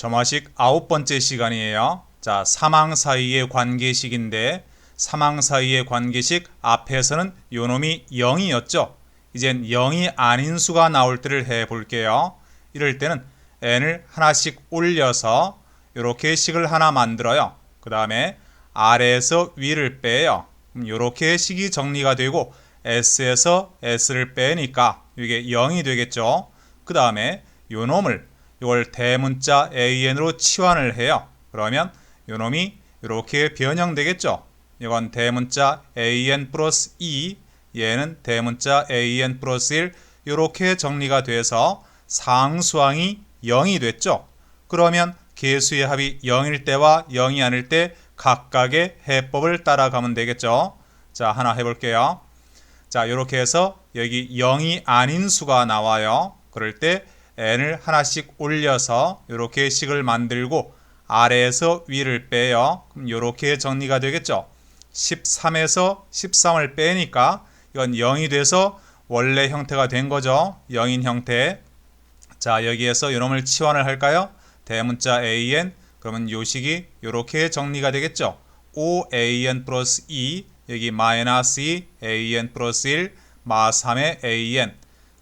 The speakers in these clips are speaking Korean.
점화식 아홉 번째 시간이에요. 자, 사망 사이의 관계식인데 사망 사이의 관계식 앞에서는 요놈이 0이었죠. 이젠 0이 아닌 수가 나올 때를 해 볼게요. 이럴 때는 n을 하나씩 올려서 이렇게 식을 하나 만들어요. 그 다음에 아래에서 위를 빼요. 이렇게 식이 정리가 되고 s에서 s를 빼니까 이게 0이 되겠죠. 그 다음에 요 놈을 이걸 대문자 an으로 치환을 해요. 그러면 요 놈이 이렇게 변형되겠죠. 이건 대문자 an 플러스 2 얘는 대문자 an 플러스 1 이렇게 정리가 돼서 상수항이 0이 됐죠. 그러면 개수의 합이 0일 때와 0이 아닐 때 각각의 해법을 따라가면 되겠죠. 자, 하나 해볼게요. 자, 이렇게 해서 여기 0이 아닌 수가 나와요. 그럴 때 n을 하나씩 올려서 이렇게 식을 만들고 아래에서 위를 빼요. 그럼 이렇게 정리가 되겠죠. 13에서 13을 빼니까 이건 0이 돼서 원래 형태가 된 거죠. 0인 형태. 자, 여기에서 이놈을 치환을 할까요? 대문자 an 그러면 요식이 이렇게 정리가 되겠죠. 5an 플러스 2 여기 마이너스 2 an 플러스 1 마 3의 an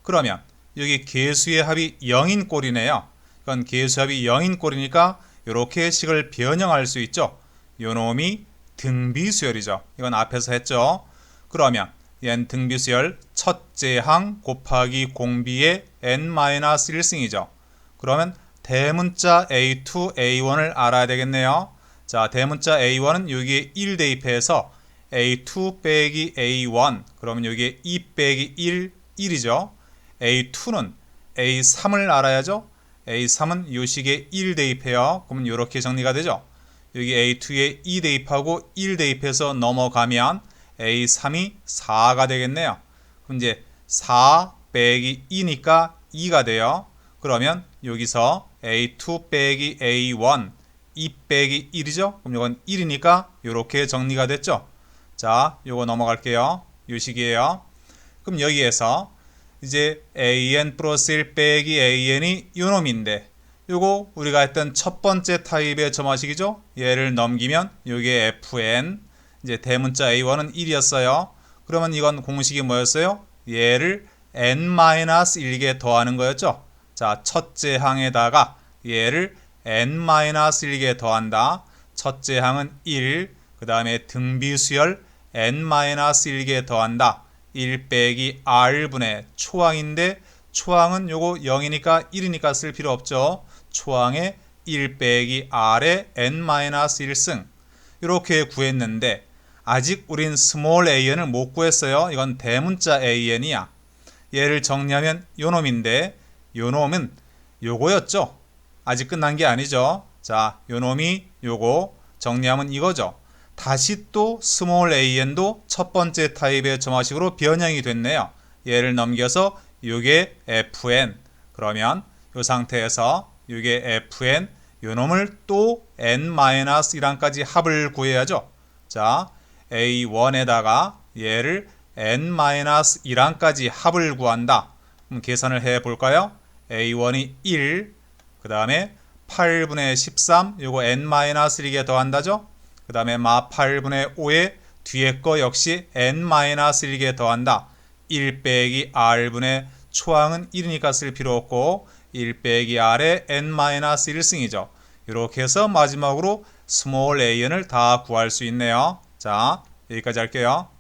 그러면 여기 개수의 합이 0인 꼴이네요. 그건 개수 합이 0인 꼴이니까 이렇게 식을 변형할 수 있죠. 요 놈이 등비수열이죠. 이건 앞에서 했죠. 그러면 얘는 등비수열 첫째 항 곱하기 공비의 n-1승이죠. 그러면 대문자 A2, A1을 알아야 되겠네요. 자, 대문자 A1은 여기에 1 대입해서 A2 빼기 A1 그러면 여기에 2 빼기 1, 1이죠. A2는 A3을 알아야죠. A3은 요 식에 1 대입해요. 그러면 이렇게 정리가 되죠. 여기 A2에 2 대입하고 1 대입해서 넘어가면 A3이 4가 되겠네요. 그럼 이제 4 빼기 2니까 2가 돼요. 그러면 여기서 A2 빼기 A1 2 빼기 1이죠. 그럼 이건 1이니까 이렇게 정리가 됐죠. 자, 요거 넘어갈게요. 요 식이에요. 그럼 여기에서 이제 an 플러스 1 빼기 an이 요 놈인데 요거 우리가 했던 첫 번째 타입의 점화식이죠. 얘를 넘기면 요게 fn 이제 대문자 a1은 1이었어요. 그러면 이건 공식이 뭐였어요? 얘를 n-1개 더하는 거였죠. 자, 첫째 항에다가 얘를 n-1개 더한다. 첫째 항은 1, 그 다음에 등비수열 n-1개 더한다. 1 빼기 r분의 초항인데 초항은 요거 0이니까 1이니까 쓸 필요 없죠. 초항에 1 빼기 r의 n-1승 이렇게 구했는데 아직 우린 스몰 an을 못 구했어요. 이건 대문자 an이야. 얘를 정리하면 요놈인데 요놈은 요거였죠. 아직 끝난 게 아니죠. 자, 요놈이 요거 정리하면 이거죠. 다시 또 스몰 an도 첫 번째 타입의 점화식으로 변형이 됐네요. 얘를 넘겨서 요게 fn 그러면 요 상태에서 요게 fn 요 놈을 또 n-1까지 합을 구해야죠. 자, a1에다가 얘를 n-1까지 합을 구한다. 그럼 계산을 해 볼까요? a1이 1, 그 다음에 8분의 13, 요거 n-1개 더한다죠? 그 다음에 마 8분의 5에 뒤에 거 역시 n-1개 더한다. 1 빼기 r분의 초항은 1이니까 쓸 필요 없고 1 빼기 r의 n-1승이죠. 이렇게 해서 마지막으로 스몰 an을 다 구할 수 있네요. 자, 여기까지 할게요.